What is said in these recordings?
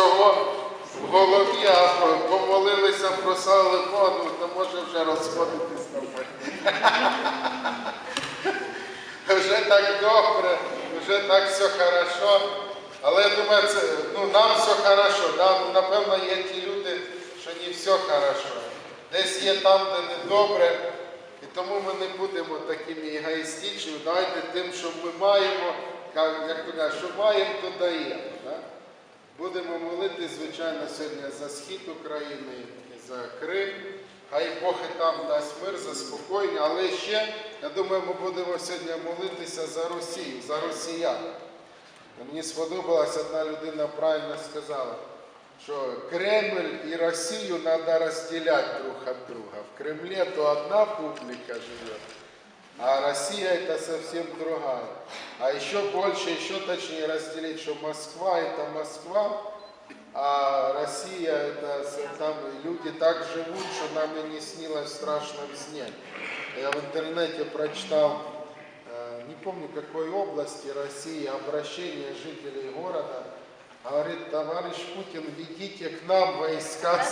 всього в голові, а помолилися, просали воду, то може вже розходитись нормально. Вже так добре, вже так все хорошо. Але я думаю, це, ну, нам все хорошо. Да? Ну, Напевно, є ті люди, що не все хорошо. Десь є там, де не добре. І тому ми не будемо такими егоїстичними. Давайте тим, що ми маємо, як, то що маємо, то даємо. Да? Будемо молитись, звичайно, сьогодні за схід України за Крим. Хай Бог і там дасть мир, заспокоєння. Але ще, я думаю, ми будемо сьогодні молитися за Росію, за росіян. Мені сподобалась одна людина правильно сказала, що Кремль і Росію треба розділяти друг від друга. В Кремлі то одна публіка живе, а Россия это совсем другая. А еще больше, еще точнее разделить, что Москва это Москва, а Россия это там люди так живут, что нам и не снилось в страшном сне. Я в интернете прочитал, э, не помню какой области России, обращение жителей города. Говорит, товарищ Путин, ведите к нам войска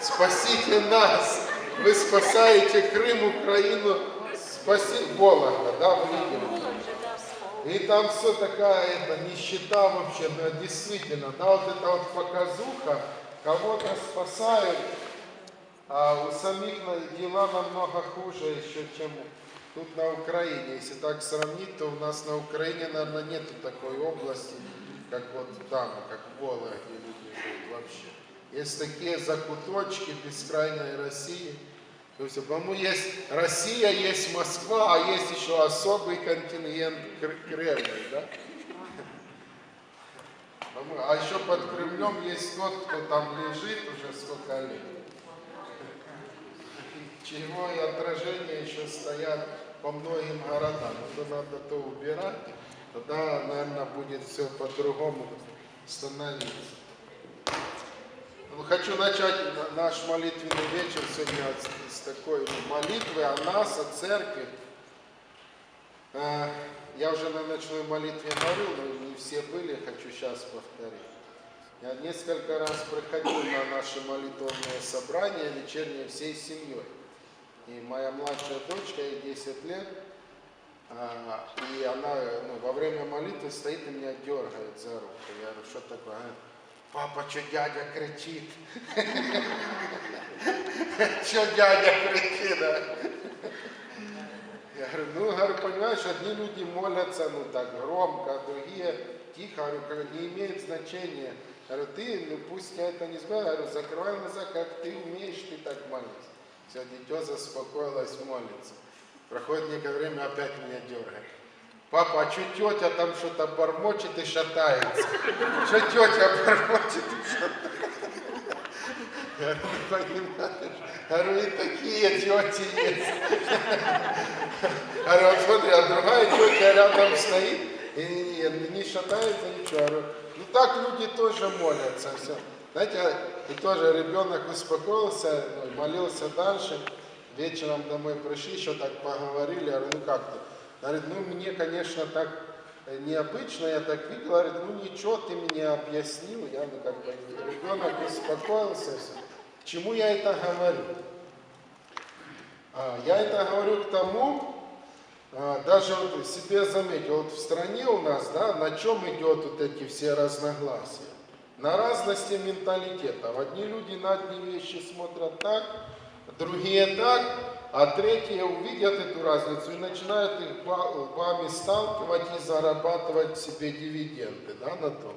спасите нас. Вы спасаете Крым, Украину, спаси Вологда, да, в видео. И там все такая это, нищета вообще, ну, действительно, да, вот это вот показуха, кого-то спасают, а у самих дела намного хуже еще, чем тут на Украине. Если так сравнить, то у нас на Украине, наверное, нету такой области, как вот там, как в Вологде люди живут вообще. Есть такие закуточки бескрайней России. То есть, по-моему, есть Россия, есть Москва, а есть еще особый контингент Кр- Кремль, да? А еще под Кремлем есть тот, кто там лежит уже сколько лет. Чего и отражения еще стоят по многим городам. Ну, то надо то убирать, тогда, наверное, будет все по-другому становиться. Ну, Хочу начать на- наш молитвенный вечер сегодня с, такой молитвы о нас, о церкви. Э, Я уже на ночной молитве говорил, но не все были, хочу сейчас повторить. Я несколько раз приходил на наши молитвенные собрания вечерние всей семьей. И моя младшая дочка, ей 10 лет, а, и она ну, во время молитвы стоит и меня дергает за руку. Я говорю, что такое? Папа, что дядя кричит? Что дядя кричит? да?» Я говорю, ну, говорю, понимаешь, одни люди молятся, ну, так громко, а другие тихо, говорю, не имеет значения. Говорю, ты, ну, пусть я это не знаю, говорю, закрывай глаза, как ты умеешь, ты так молиться. Все, дитё заспокоилось, молится. Проходит некоторое время, опять меня дергает. Папа, а что тетя там что-то бормочет и шатается? Что тетя бормочет и шатается? Я говорю, «Ну, понимаешь? Говорю, и такие тети есть. Говорю, вот смотри, а другая тетя рядом стоит и не, не шатается ничего. Говорю, ну так люди тоже молятся. Все. Знаете, и тоже ребенок успокоился, молился дальше. Вечером домой пришли, еще так поговорили. Я говорю, ну как ты? Говорит, ну мне, конечно, так э, необычно, я так видел. Говорит, ну ничего, ты мне объяснил. Я ну как бы, ребенок успокоился. К чему я это говорю? А, Я это говорю к тому, а, даже вот себе заметил, вот в стране у нас, да, на чем идет вот эти все разногласия? На разности менталитетов. Одни люди на одни вещи смотрят так, другие так, а третьи увидят эту разницу и начинают их ба- лбами сталкивать и зарабатывать себе дивиденды да, на том.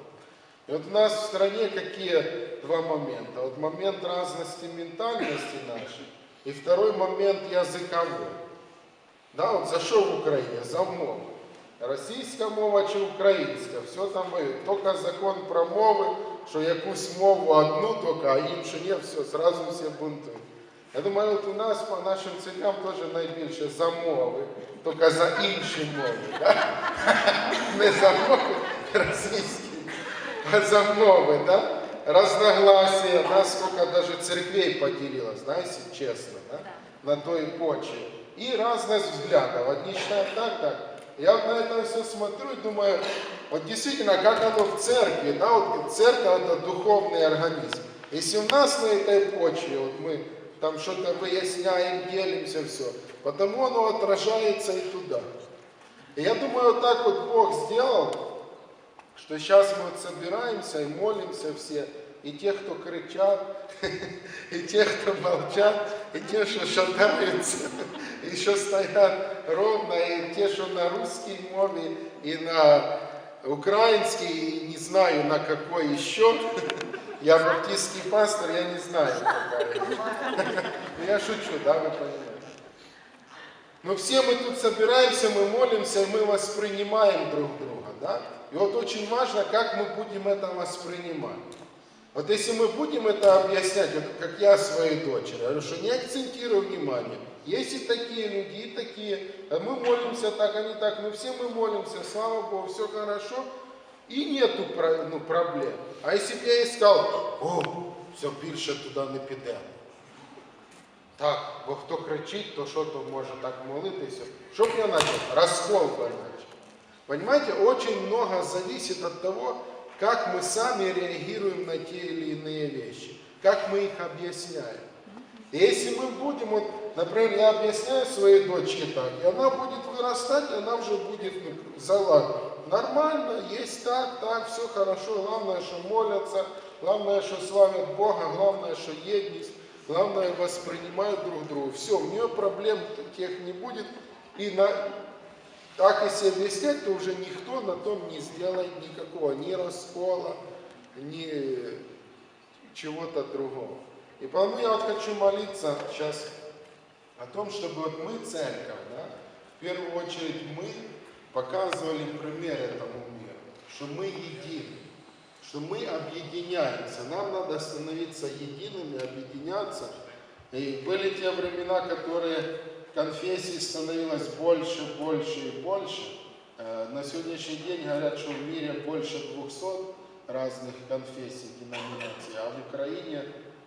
И вот у нас в стране какие два момента? Вот момент разности ментальности нашей и второй момент языковой. Да, от за що в Україні? За мову. Російська мова чи українська, все там воюють. Тільки закон про мови, що якусь мову одну тільки, а іншу ні, все, зразу всі бунтують. Я думаю, от у нас по нашим церквям теж найбільше за мови, тільки за інші мови. Да? Не за мови російські, а за мови, да? Разногласия, да, сколько даже церквей поделилось, знаете, честно, да? на той почве. И разность взглядов. Одни считают так, так. Я вот на это все смотрю и думаю, вот действительно, как оно в церкви, да, вот церковь это духовный организм. Если у нас на этой почве, вот мы там что-то выясняем, делимся, все, потому оно отражается и туда. И я думаю, вот так вот Бог сделал, что сейчас мы вот собираемся и молимся все, и те, кто кричат, и те, кто молчат, и те, что шатаются, и еще стоят ровно, и те, что на русской мове, и на украинский, и не знаю на какой еще. Я баптистский пастор, я не знаю. Я шучу, да, вы понимаете. Но все мы тут собираемся, мы молимся, мы воспринимаем друг друга, да? И вот очень важно, как мы будем это воспринимать. Вот если мы будем это объяснять, вот как я своей дочери, я говорю, что не акцентируй внимание. Есть и такие люди, и такие. А мы молимся так, они так, ну все мы молимся, слава Богу, все хорошо. І нету про- ну, проблем. А якщо б я їй сказав, о, все більше туди не підемо. Так, бо хто кричить, то що то може так молитися. Що б я почав? Раскол бы начал. Понимаете, очень много зависит от того, как мы сами реагируем на те или иные вещи, как мы их объясняем. И если мы будем, вот, например, я объясняю своей дочке так, и она будет вырастать, и она уже будет ну, залад. Нормально, есть так, так, все хорошо, главное, что молятся, главное, что славят Бога, главное, что едность, главное, воспринимают друг друга. Все, у нее проблем тех не будет, и на, так если объяснять, то уже никто на том не сделает никакого ни раскола, ни чего-то другого. И поэтому я вот хочу молиться сейчас о том, чтобы вот мы, церковь, да, в первую очередь мы показывали пример этому миру, что мы едины, что мы объединяемся. Нам надо становиться едиными, объединяться. И были те времена, которые конфессий становилось больше, больше и больше. Э, На сегодняшний день говорят, что в мире больше 200 разных конфессий, деноминаций, а в Украине,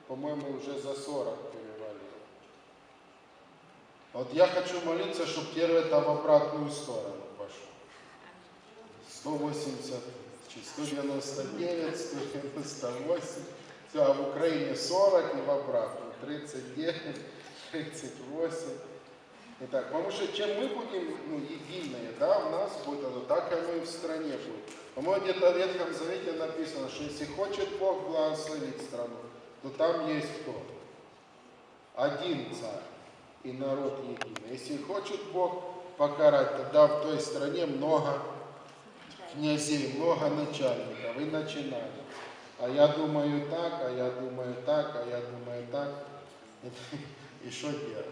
по-моему, уже за 40 перевалило. Вот я хочу молиться, чтобы первый это в обратную сторону. 180, чи 199, 198, все, а в Украине 40 и в обратную, 39, 38. Итак, потому что чем мы будем ну, единые, да, у нас будет оно, так оно и в стране будет. По-моему, где-то в Ветхом Завете написано, что если хочет Бог благословить страну, то там есть кто? Один царь и народ единый. Если хочет Бог покарать, тогда в той стране много князей, много начальников и начинали. А я думаю так, а я думаю так, а я думаю так. И что делать?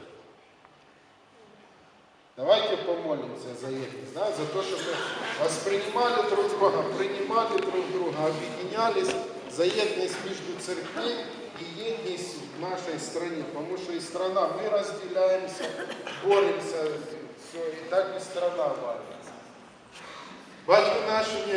Давайте помолимся за едность, да, за то, чтобы воспринимали друг друга, принимали друг друга, объединялись за едность между церквей и едность в нашей стране. Потому что и страна, мы разделяемся, боремся, все, и так и страна валится. Батько наш,